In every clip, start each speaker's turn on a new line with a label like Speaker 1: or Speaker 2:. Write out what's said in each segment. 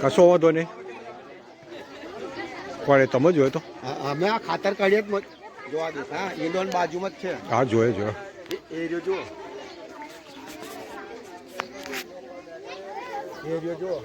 Speaker 1: કશો વાંધો નહીં. કોણે તમે જોયો તો.
Speaker 2: અમે આ ખાતર કાઢીએ જ મત- જોવા દઈશ. હા ઈંડોન બાજુમાં જ છે.
Speaker 1: હા જોયો જોયો.
Speaker 2: એ- એ રહ્યો જુઓ. એ રહ્યો જુઓ.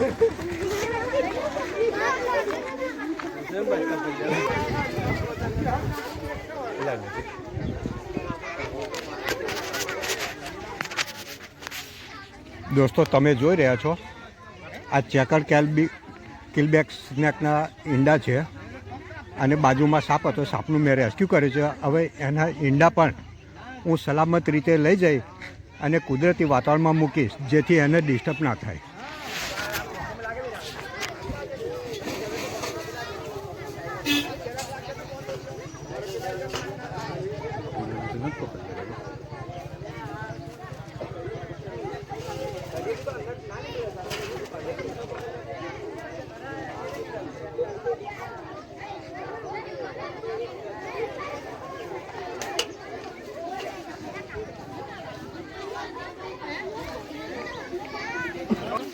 Speaker 1: દોસ્તો, તમે જોઈ રહ્યા છો, આ ચેકર કેલબી કિલબેક સ્નેકના ઈંડા છે અને બાજુમાં સાપ હતો, સાપનું મેં રેસ્ક્યુ કર્યું છે. હવે એના ઈંડા પણ હું સલામત રીતે લઈ જઈ અને કુદરતી વાતાવરણમાં મૂકીશ, જેથી એને ડિસ્ટર્બ ના થાય.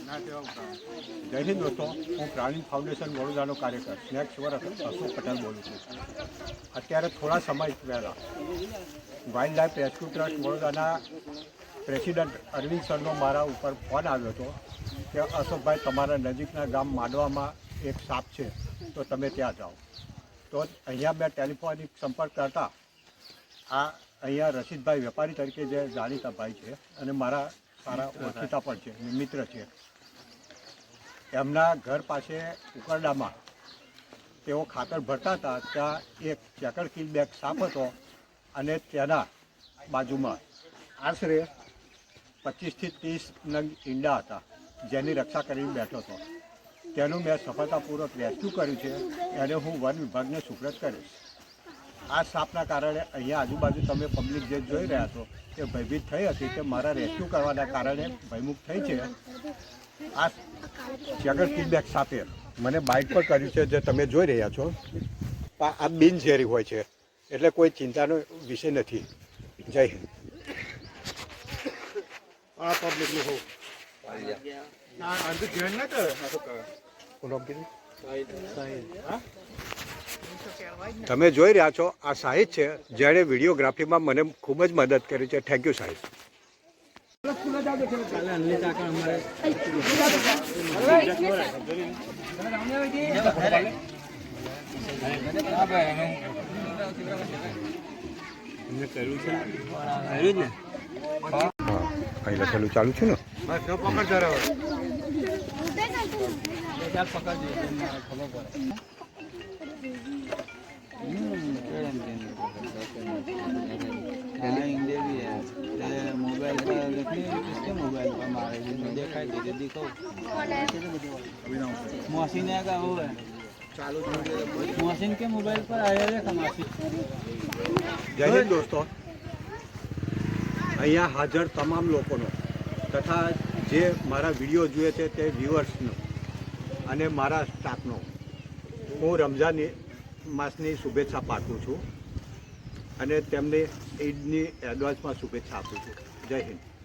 Speaker 1: Not the old જય હિન્દ દોસ્તો હું પ્રાણી ફાઉન્ડેશન વડોદરાનો કાર્યકર. સ્નેક્સ સ્વર અશોક પટેલ બોલું છું. અત્યારે થોડા સમય પહેલાં વાઇલ્ડ લાઈફ રેસ્ક્યુ ટ્રસ્ટ વડોદરાના પ્રેસિડન્ટ અરવિંદ સરનો મારા ઉપર ફોન આવ્યો હતો કે, અશોકભાઈ, તમારા નજીકના ગામ માંડવામાં એક સાપ છે, તો તમે ત્યાં જાઓ. તો અહીંયા મેં ટેલિફોનિક સંપર્ક કરતા આ અહીંયા રશીદભાઈ વેપારી તરીકે જે જાણીતા ભાઈ છે અને મારા સારા ઓળખીતા પણ છે મિત્ર છે. એમના ઘર પાસે ઉકરડામાં તેઓ ખાતર ભરતા હતા. ત્યાં એક ચેકર બેગ સાપ હતો અને તેના બાજુમાં આશરે પચીસથી ત્રીસ નંગ ઈંડા હતા, જેની રક્ષા કરીને બેઠો હતો. તેનું મેં સફળતાપૂર્વક રેસ્ક્યુ કર્યું છે. એને હું વન વિભાગને સુપ્રત કરીશ. આ સાપના કારણે અહીંયા આજુબાજુ તમે પબ્લિક જે જોઈ રહ્યા છો તે ભયભીત થઈ હતી કે મારા રેસ્ક્યુ કરવાના કારણે ભયમુખ થઈ છે. આ જગત ફીડબેક સાથે મને બાઇક પર કર્યું છે જે તમે જોઈ રહ્યા છો. આ બિનઝેરી હોય છે એટલે કોઈ ચિંતાનો વિષય નથી. જય હિન્દ.
Speaker 2: આ પબ્લિકનું હોવું ના અંધું જોઈન ના કરે
Speaker 1: કોનું નામ કીધું? તમે જોઈ રહ્યા છો આ સાહિદ છે જેણે વિડીયોગ્રાફીમાં મને ખૂબ જ મદદ કરી છે. થેન્ક યુ સાહિદ અહીં લખેલું ચાલુ છે ને?
Speaker 2: પકડ
Speaker 3: મોબાઈલ મોબાઈલ પર મારે દેખાય છે દીદી કે મોબાઈલ પર
Speaker 1: આવ્યા રે દોસ્તો અહીંયા હાજર તમામ લોકોનો તથા જે મારા વીડિયો જુએ છે તે વ્યૂઅર્સનો અને મારા સ્ટાફનો. હું રમઝાન માસની શુભેચ્છા પાઠવું છું અને તેમને ઈદની એડવાન્સમાં શુભેચ્છા આપું છું. જય હિન્દ.